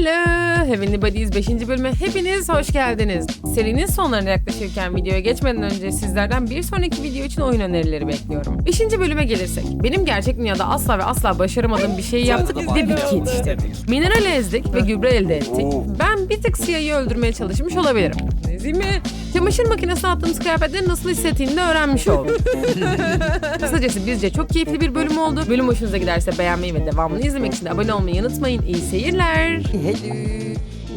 Hello! Heavenly Buddies 5. bölüme hepiniz hoş geldiniz. Serinin sonlarına yaklaşırken videoya geçmeden önce sizlerden bir sonraki video için oyun önerileri bekliyorum. 5. bölüme gelirsek, benim gerçek dünyada asla ve asla başaramadığım bir şeyi yaptık ve bitki yetiştirdik. Mineral ezdik ve gübre elde ettik. Ben bir tık siyahı öldürmeye çalışmış olabilirim. Değil mi? Çamaşır makinesine attığımız kıyafetlerin nasıl hissettiğini de öğrenmiş olduk. Kısacası bizce çok keyifli bir bölüm oldu. Bölüm hoşunuza giderse beğenmeyi ve devamını izlemek için de abone olmayı unutmayın. İyi seyirler.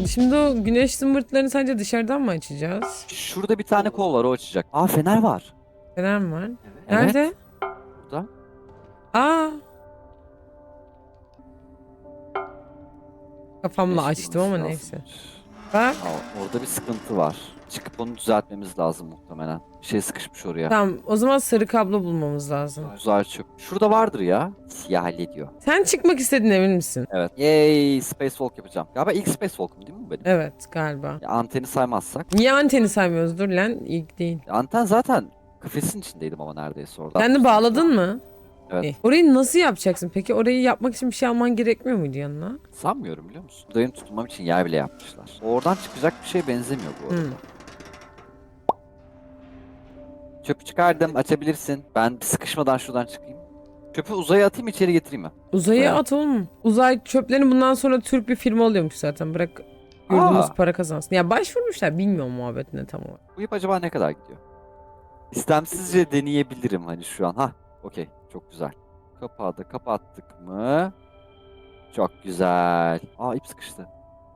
Şimdi o güneş zımbırtılarını sence dışarıdan mı açacağız? Şurada bir tane kol var o açacak. Aa fener var. Fener mi var? Evet. Nerede? Burada. Aa. Kafamla Güneş açtım ama neyse. lazım. Aa, orada bir sıkıntı var. Çıkıp onu düzeltmemiz lazım muhtemelen. Bir şey sıkışmış oraya. Tamam o zaman sarı kablo bulmamız lazım. Uzay çöp. Şurada vardır ya. Siyah hallediyor. Sen çıkmak istedin emin misin? Evet. Yay Space Walk yapacağım. Galiba ilk Space Walk'um değil mi bu benim? Evet galiba. Ya, anteni saymazsak. Niye anteni saymıyoruz? Dur lan ilk değil. Ya, anten zaten kafesin içindeydim ama neredeyse orada. Sen de bağladın mı? Evet. İyi. Orayı nasıl yapacaksın? Peki orayı yapmak için bir şey alman gerekmiyor muydu yanına? Sanmıyorum biliyor musun? Dayım tutunmam için yer bile yapmışlar. Oradan çıkacak bir şeye benzemiyor bu arada. Hmm. Çöpü çıkardım açabilirsin. Ben sıkışmadan şuradan çıkayım. Çöpü uzaya atayım içeri getireyim mi? Uzaya Bayağı. at oğlum. Uzay çöplerini bundan sonra Türk bir firma oluyormuş zaten. Bırak Aa. para kazansın. Ya başvurmuşlar bilmiyorum muhabbetine tam olarak. Bu ip acaba ne kadar gidiyor? İstemsizce deneyebilirim hani şu an. Ha, okey. Çok güzel. Kapağı da kapattık mı? Çok güzel. Aa ip sıkıştı.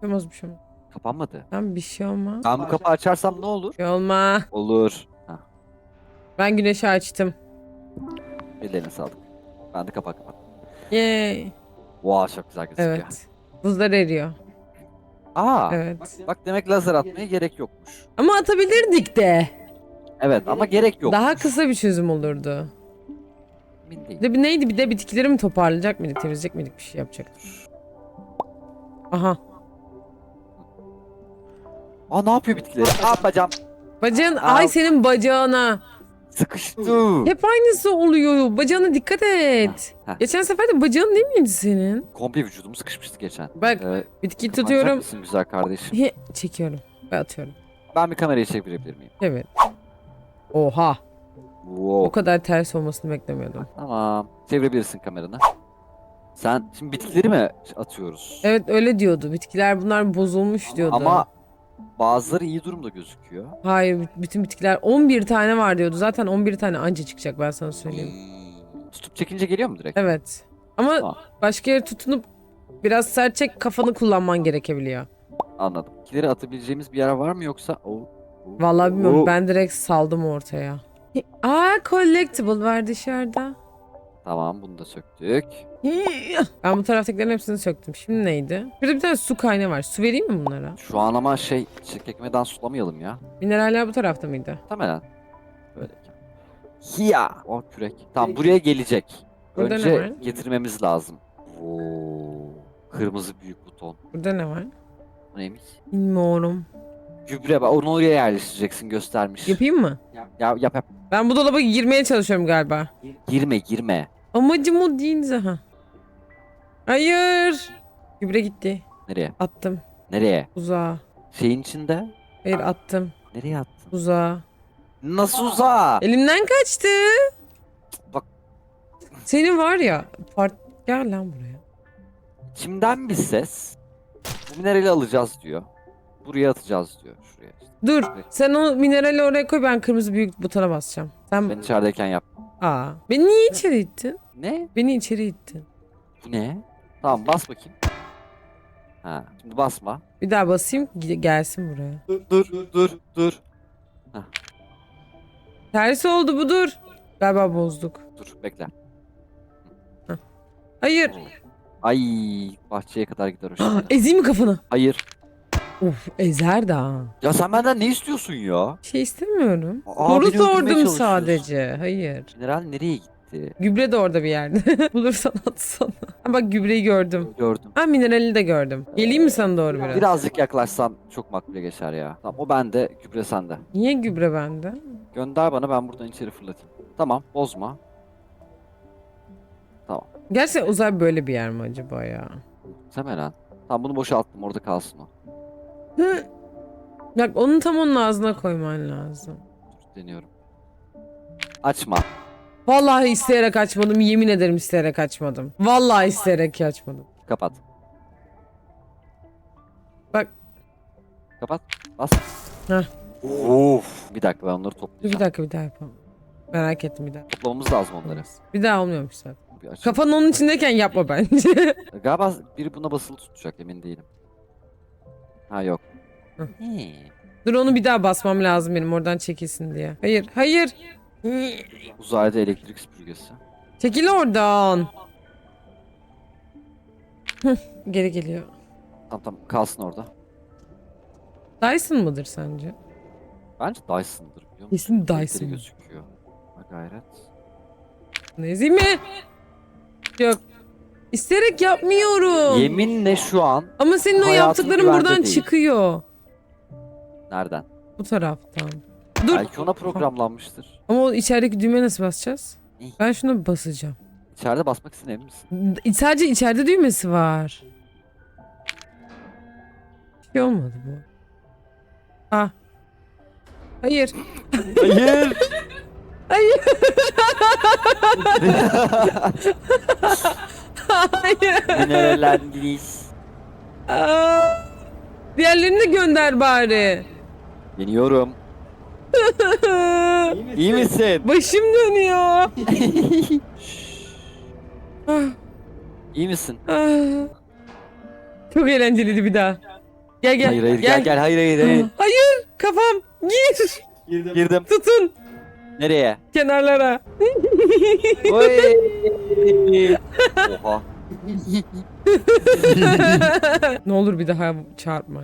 Olmaz bir şey olmaz. Kapanmadı. Tamam bir şey olmaz. Ben bu kapağı açarsam ne olur? Bir şey olma. Olur. Ha, Ben güneşi açtım. ellerine sağlık. Ben de kapağı kapattım. Yay. Wow çok güzel gözüküyor. Evet. Buzlar eriyor. Aa, Evet. bak demek lazer atmaya gerek yokmuş. Ama atabilirdik de. Evet ama gerek yok. Daha kısa bir çözüm olurdu. Emin değilim. de bir neydi? Bir de bitkileri mi toparlayacak mıydık? Temizleyecek miydik? Bir şey yapacaktık. Aha. Aa ne yapıyor bitkileri? Aa bacağım Bacağın, Aa. ay senin bacağına. sıkıştı. Hep aynısı oluyor. Bacağına dikkat et. Heh. Geçen sefer de bacağın değil miydi senin? Komple vücudum sıkışmıştı geçen. Bak Ee, kapanacak tutuyorum. mısın güzel kardeşim? He, çekiyorum ve atıyorum. Ben bir kamerayı çevirebilir miyim? Evet. Oha. O Wow. kadar ters olmasını beklemiyordum. Tamam. Çevirebilirsin kameranı. Sen şimdi bitkileri mi atıyoruz? Evet öyle diyordu. Bitkiler bunlar bozulmuş diyordu. Ama bazıları iyi durumda gözüküyor. Hayır b- bütün bitkiler 11 tane var diyordu. Zaten 11 tane anca çıkacak ben sana söyleyeyim. Hmm. Tutup çekince geliyor mu direkt? Evet. Ama Ah. başka yere tutunup biraz sert çek kafanı kullanman gerekebiliyor. Anladım. Bitkileri atabileceğimiz bir yer var mı yoksa? Oo. Oo. Vallahi bilmiyorum Oo. ben direkt saldım ortaya. Aa collectible var dışarıda. Tamam bunu da söktük. Ben bu taraftakilerin hepsini söktüm. Şimdi neydi? Şurada bir tane su kaynağı var. Su vereyim mi bunlara? Şu an ama şey çekmeden sulamayalım ya. Mineraller bu tarafta mıydı? Muhtemelen. Böyle. Hiya. O kürek. Tamam buraya gelecek. Burada ne Önce var? getirmemiz lazım. Oo. Kırmızı büyük buton. Burada ne var? Bu neymiş? Bilmiyorum. Gübre bak onu oraya yerleştireceksin göstermiş. Yapayım mı? Ya yap yap. Ben bu dolaba girmeye çalışıyorum galiba. Girme girme. Amacım o değil zaten. Hayır. Gübre gitti. Nereye? Attım. Nereye? Uzağa. Şeyin içinde. Hayır attım. Nereye attın? Uzağa. Nasıl uza? Elimden kaçtı. Bak. Senin var ya. Part... Gel lan buraya. İçimden bir ses. Bu minerali alacağız diyor. Buraya atacağız diyor. Şuraya. işte. Dur. Sen o minerali oraya koy ben kırmızı büyük butona basacağım. Sen... Ben içerideyken yap. Aa. Beni niye içeri ittin? Ne? Beni içeri ittin. Bu ne? Tamam bas bakayım. Ha, şimdi basma. Bir daha basayım gelsin buraya. Dur dur dur dur. Ters oldu bu dur. Galiba bozduk. Dur bekle. Hayır. Ay bahçeye kadar gider o şimdi. Ezeyim mi kafanı? Hayır. Uf ezer daha. Ya sen benden ne istiyorsun ya? Şey istemiyorum. Aa, Soru beni öldürmeye sordum çalışıyorsun. sadece. Hayır. Mineral nereye gitti? Gübre de orada bir yerde. Bulursan atsana. Ha, bak gübreyi gördüm. Gördüm. Ha minerali de gördüm. Geleyim mi sana doğru biraz? Birazcık yaklaşsan çok makbule geçer ya. Tamam o bende, gübre sende. Niye gübre bende? Gönder bana ben buradan içeri fırlatayım. Tamam bozma. Gerçekten uzay böyle bir yer mi acaba ya? Muhtemelen. Tamam bunu boşalttım orada kalsın o. Hı. Bak onu tam onun ağzına koyman lazım. Deniyorum. Açma. Vallahi isteyerek açmadım. Yemin ederim isteyerek açmadım. Vallahi isteyerek açmadım. Kapat. Bak. Kapat. Bas. Heh. Of. Bir dakika ben onları Dur bir toplayacağım. dakika bir daha yapalım. Merak ettim bir daha. Toplamamız lazım onları. Bir daha olmuyormuş zaten. Bir açalım. Kafanın onun içindeyken yapma bence. Galiba biri buna basılı tutacak emin değilim. Ha yok. He. Dur onu bir daha basmam lazım benim oradan çekilsin diye. Hayır hayır. Uzayda elektrik süpürgesi. Çekil oradan. Geri geliyor. Tamam tamam kalsın orada. Dyson mıdır sence? Bence Dyson'dır biliyor musun? Kesin Dyson. gözüküyor. Ha gayret. Nezi mi? Yok. İsteyerek yapmıyorum. Yeminle şu an Ama senin o Hayatın yaptıkların güvende buradan değil. çıkıyor. nereden? Bu taraftan. Dur. Belki ona programlanmıştır. Ama o içerideki düğmeye nasıl basacağız? İyi. Ben şuna basacağım. İçeride basmak için emin misin? Sadece içeride düğmesi var. Bir şey olmadı bu. Ah. Hayır. Hayır. Hayır. Minerallendiniz. Aa. Diğerlerini de gönder bari. Yeniyorum. İyi misin? Başım dönüyor. Ah, İyi misin? ah. Çok eğlenceliydi bir daha. Gel gel. hayır hayır gel gel hayır hayır hayır. Hayır kafam gir. Girdim. Tutun Nereye? kenarlara. Oy. Oha. ne olur bir daha çarpma.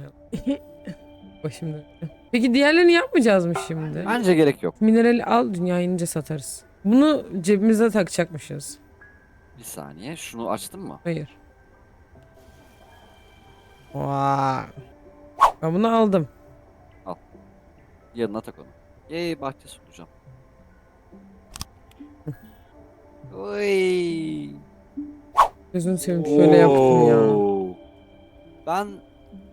Başım dönüyor. Peki diğerlerini yapmayacağız mı şimdi? Bence gerek yok. Minerali al dünya inince satarız. Bunu cebimize takacakmışız. Bir saniye. Şunu açtın mı? Hayır. Vay. Ben bunu aldım. Yanına tak onu. Yey bahçe sunacağım. Oy. Gözünü seveyim şöyle yaptım ya. Oo. Ben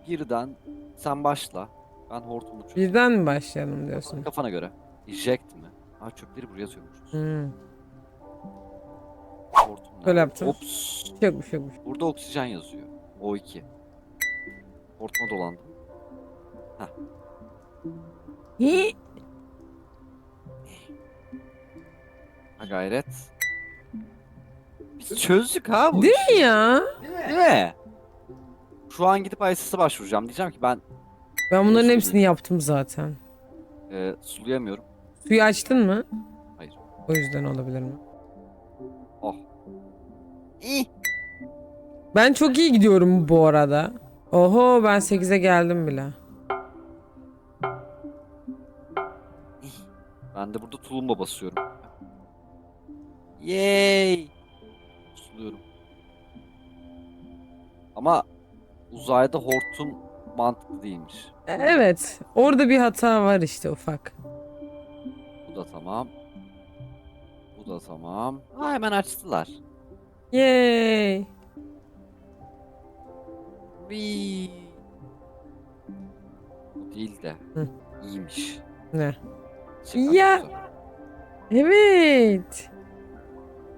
birden sen başla. Ben hortumu çözeyim. Birden mi başlayalım diyorsun? Kafana göre. Eject mi? Ha çöpleri buraya sürmüşüz. Hmm. Hortum Böyle yaptım. Ops. Yokmuş yokmuş. Burada oksijen yazıyor. O2. Hortuma dolandım. Hi. Ha gayret. Biz çözdük ha bu Değil işi. mi ya? Değil mi? Şu an gidip ISS'e başvuracağım. Diyeceğim ki ben Ben bunların Olsun hepsini yaptım zaten. e, sulayamıyorum. Suyu açtın mı? Hayır. O yüzden olabilir mi? Oh. İh. Ben çok iyi gidiyorum bu arada. Oho ben 8'e geldim bile. Ben de burada tulumba basıyorum. Yay! Suluyorum. Ama uzayda hortum mantıklı değilmiş. E, Evet. Orada bir hata var işte ufak. Bu da tamam. Bu da tamam. Aa, hemen açtılar. Yay. Whee! Bu değil de. Hı. İyiymiş. Ne? Çıkar Ya. güzel. Evet.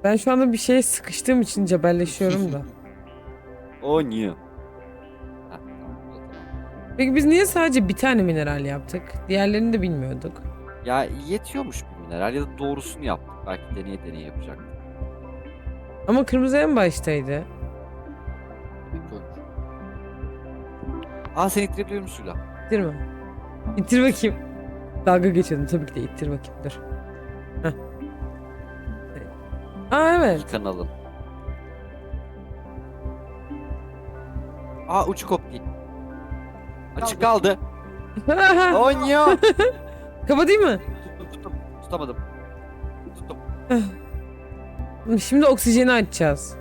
Ben şu anda bir şeye sıkıştığım için cebelleşiyorum da. O tamam, bu tamam. Peki biz niye sadece bir tane mineral yaptık? Diğerlerini de bilmiyorduk. Ya yetiyormuş bir mineral ya da doğrusunu yaptık. Belki deneye deneye yapacaktık. Ama kırmızı en baştaydı. Aa sen ittirebiliyor musun suyla? İttirme. İttir bakayım. Dalga geçiyordum tabii ki de ittir bakayım dur. Evet. Yıkan alın. Aa ucu koptu. Açık kaldı. Oynuyor. Kapatayım mı? tuttum tuttum. Tutamadım. Tuttum. Şimdi oksijeni açacağız.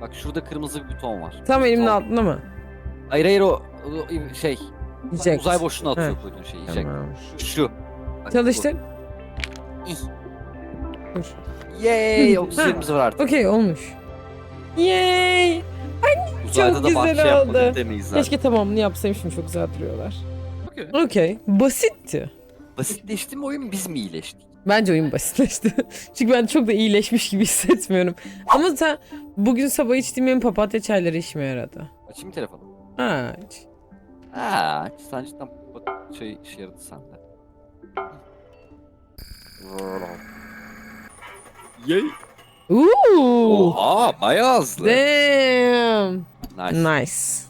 Bak şurada kırmızı bir buton var. Tam elimin Buton. altında mı? Hayır hayır o, o şey. Eject. Uzay boşluğuna atıyor He. koyduğun şey. Eject. Tamam. Şu. şu. Bak, Çalıştır. Dur. Yay oksijenimiz var artık. Okey olmuş. Yay. Uzayda Çok da bahçe güzel yapmadık oldu. demeyiz zaten. Keşke tamamını yapsaymışım çok güzel duruyorlar. Okey. Okey. Basitti. Basitleşti mi oyun biz mi iyileştik? Bence oyun basitleşti. Çünkü ben çok da iyileşmiş gibi hissetmiyorum. Ama sen bugün sabah içtiğim benim papatya çayları işime yaradı. Açayım telefonu. Ha. hiç. Ha, sen cidden şey işe yaradı sende. Yay. Ooh. Oha bayağı hızlı. Damn. Nice. Nice.